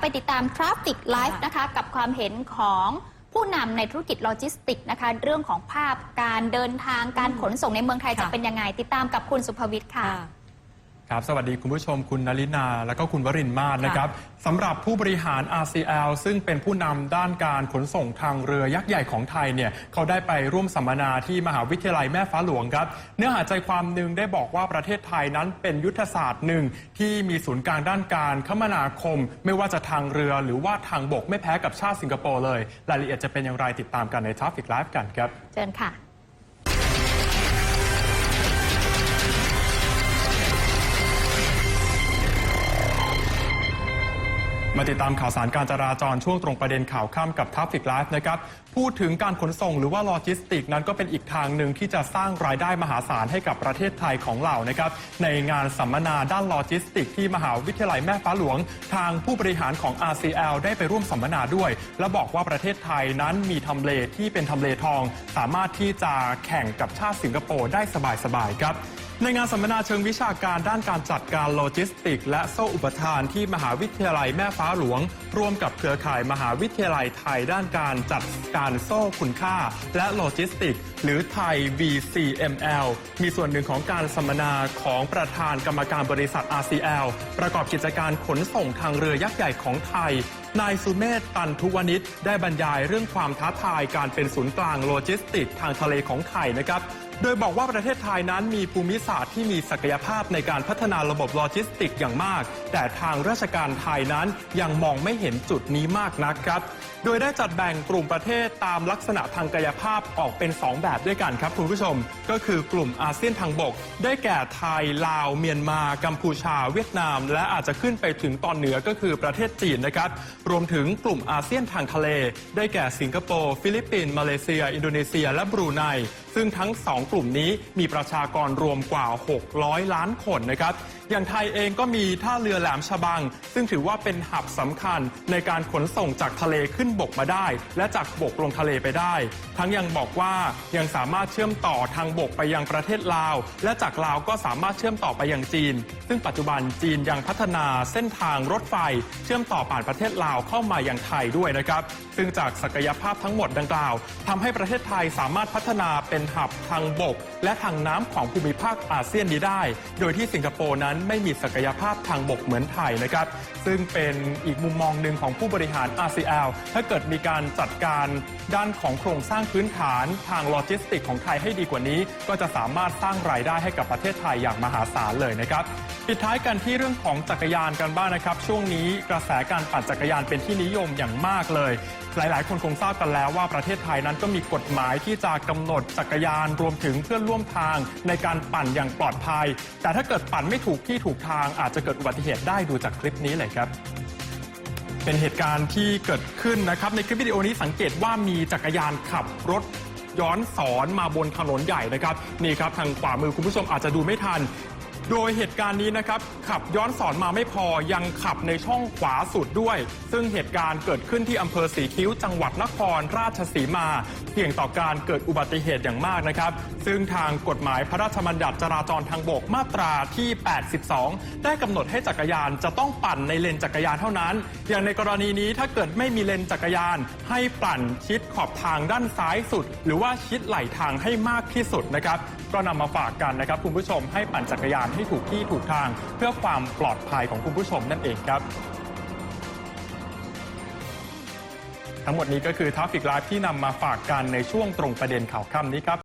ไปติดตาม Traffic Live นะคะ กับความเห็นของผู้นำในธุรกิจโลจิสติกส์นะคะ เรื่องของภาพการเดินทางการขนส่งในเมืองไทยจะค่ะเป็นยังไง ติดตามกับคุณสุภวิทย์ค่ะ ครับ สวัสดีคุณผู้ชมคุณนลินา และก็คุณวรินทร์มาศนะครับสำหรับผู้บริหาร RCL ซึ่งเป็นผู้นำด้านการขนส่งทางเรือยักษ์ใหญ่ของไทยเนี่ยเขาได้ไปร่วมสัมมนาที่มหาวิทยาลัยแม่ฟ้าหลวงครับ เนื้อหาใจความหนึ่งได้บอกว่าประเทศไทยนั้นเป็นยุทธศาสตร์หนึ่งที่มีศูนย์กลางด้านการคมนาคม ไม่ว่าจะทางเรือหรือว่าทางบกไม่แพ้กับชาติสิงคโปร์เลย รายละเอียดจะเป็นอย่างไรติดตามกันใน Traffic Live กันครับ เชิญค่ะ ติดตามข่าวสารการจราจรช่วงตรงประเด็นข่าวค่ำกับทัฟฟิกไลฟ์นะครับพูดถึงการขนส่งหรือว่าโลจิสติกนั้นก็เป็นอีกทางหนึ่งที่จะสร้างรายได้มหาศาลให้กับประเทศไทยของเรานะครับในงานสัมมนาด้านโลจิสติก ที่มหาวิทยาลัยแม่ฟ้าหลวง ทางผู้บริหารของ RCL ได้ไปร่วมสัมมนาด้วย และบอกว่าประเทศไทยนั้นมีทำเลที่เป็นทำเลทอง สามารถที่จะแข่งกับชาติสิงคโปร์ได้สบายๆครับ ในงานสัมมนาเชิงวิชาการด้านการจัดการโลจิสติก และโซ่อุปทานที่มหาวิทยาลัยแม่ฟ้าหลวง ร่วมกับเครือข่ายมหาวิทยาลัยไทยด้านการจัดการโซ่คุณค่า และโลจิสติก หรือไทย VCML มีส่วนหนึ่งของการสัมมนาของประธานกรรมการบริษัท RCL ประกอบกิจการขนส่งทางเรือยักษ์ใหญ่ของไทยนายสุเมธตันทุวนิชได้บรรยายเรื่องความท้าทายการเป็นศูนย์กลางโลจิสติก ทางทะเลของไทยนะครับ โดยบอกว่าประเทศไทยนั้นมีภูมิศาสตร์ที่มีศักยภาพในการพัฒนาระบบโลจิสติกอย่างมาก แต่ทางราชการไทยนั้นยังมองไม่เห็นจุดนี้มากนักครับ โดยได้จัดแบ่งกลุ่มประเทศตามลักษณะทางกายภาพออกเป็น 2 แบบด้วยกันครับคุณผู้ชม ก็คือกลุ่มอาเซียนทางบก ได้แก่ไทย ลาว เมียนมา กัมพูชา เวียดนาม และอาจจะขึ้นไปถึงตอนเหนือก็คือประเทศจีนนะครับ รวมถึงกลุ่มอาเซียนทางทะเล ได้แก่สิงคโปร์ ฟิลิปปินส์ มาเลเซีย อินโดนีเซีย และบรูไน ซึ่งทั้ง 2กลุ่มนี้มีประชากรรวมกว่า 600 ล้านคนนะครับ อย่างไทยเองก็มีท่าเรือแหลมฉบัง ซึ่งถือว่าเป็นหับสำคัญในการขนส่งจากทะเลขึ้นบกมาได้ และจากบกลงทะเลไปได้ ทั้งยังบอกว่ายังสามารถเชื่อมต่อทางบกไปยังประเทศลาว และจากลาวก็สามารถเชื่อมต่อไปยังจีน ซึ่งปัจจุบันจีนยังพัฒนาเส้นทางรถไฟ เชื่อมต่อผ่านประเทศลาวเข้ามายังไทยด้วยนะครับ ซึ่งจากศักยภาพทั้งหมดดังกล่าวทำให้ประเทศไทยสามารถพัฒนาเป็นหับทางบก และทางน้ำของภูมิภาคอาเซียนนี้ได้ โดยที่สิงคโปร์นั้นไม่มีศักยภาพทางบกเหมือนไทยนะครับ ซึ่งเป็นอีกมุมมองหนึ่งของผู้บริหาร RCL ถ้าเกิดมีการจัดการด้านของโครงสร้างพื้นฐานทางโลจิสติกของไทยให้ดีกว่านี้ ก็จะสามารถสร้างรายได้ให้กับประเทศไทยอย่างมหาศาลเลยนะครับปิดท้ายกันที่เรื่องของจักรยานกันบ้างนะครับ ช่วงนี้กระแสการปั่นจักรยานเป็นที่นิยมอย่างมากเลย หลาย ๆ คนคงทราบกันแล้วว่าประเทศไทยนั้นก็มีกฎหมายที่จะกำหนดจักรยานรวมถึงเพื่อนร่วมทางในการปั่นอย่างปลอดภัย แต่ถ้าเกิดปั่นไม่ถูกที่ถูกทางอาจจะเกิดอุบัติเหตุได้ดูจากคลิปนี้เลยครับเป็นเหตุการณ์ที่เกิดขึ้นนะครับ ในคลิปวิดีโอนี้สังเกตว่ามีจักรยานขับรถย้อนสอนมาบนถนนใหญ่นะครับ นี่ครับทางขวามือคุณผู้ชมอาจจะดูไม่ทัน โดยเหตุการณ์นี้นะครับขับย้อนสอนมาไม่พอยังขับในช่องขวาสุดด้วย ซึ่งเหตุการณ์เกิดขึ้นที่อำเภอสีคิ้วจังหวัดนครราชสีมาเสี่ยงต่อการเกิดอุบัติเหตุอย่างมากนะครับ ซึ่งทางกฎหมายพระราชบัญญัติจราจรทางบกมาตราที่ 82 ได้กำหนดให้จักรยานจะต้องปั่นในเลนจักรยานเท่านั้น อย่างในกรณีนี้ถ้าเกิดไม่มีเลนจักรยาน ให้ปั่นชิดขอบทางด้านซ้ายสุด หรือว่าชิดไหลทางให้มากที่สุดนะครับ ก็นำมาฝากกันนะครับคุณผู้ชมให้ปั่นจักรยานให้ถูกที่ถูกทาง เพื่อความปลอดภัยของคุณผู้ชมนั่นเองครับ ทั้งหมดนี้ก็คือท้าฟิกไลฟ์ที่นำมาฝากกันในช่วงตรงประเด็นข่าวค่ำนี้ครับ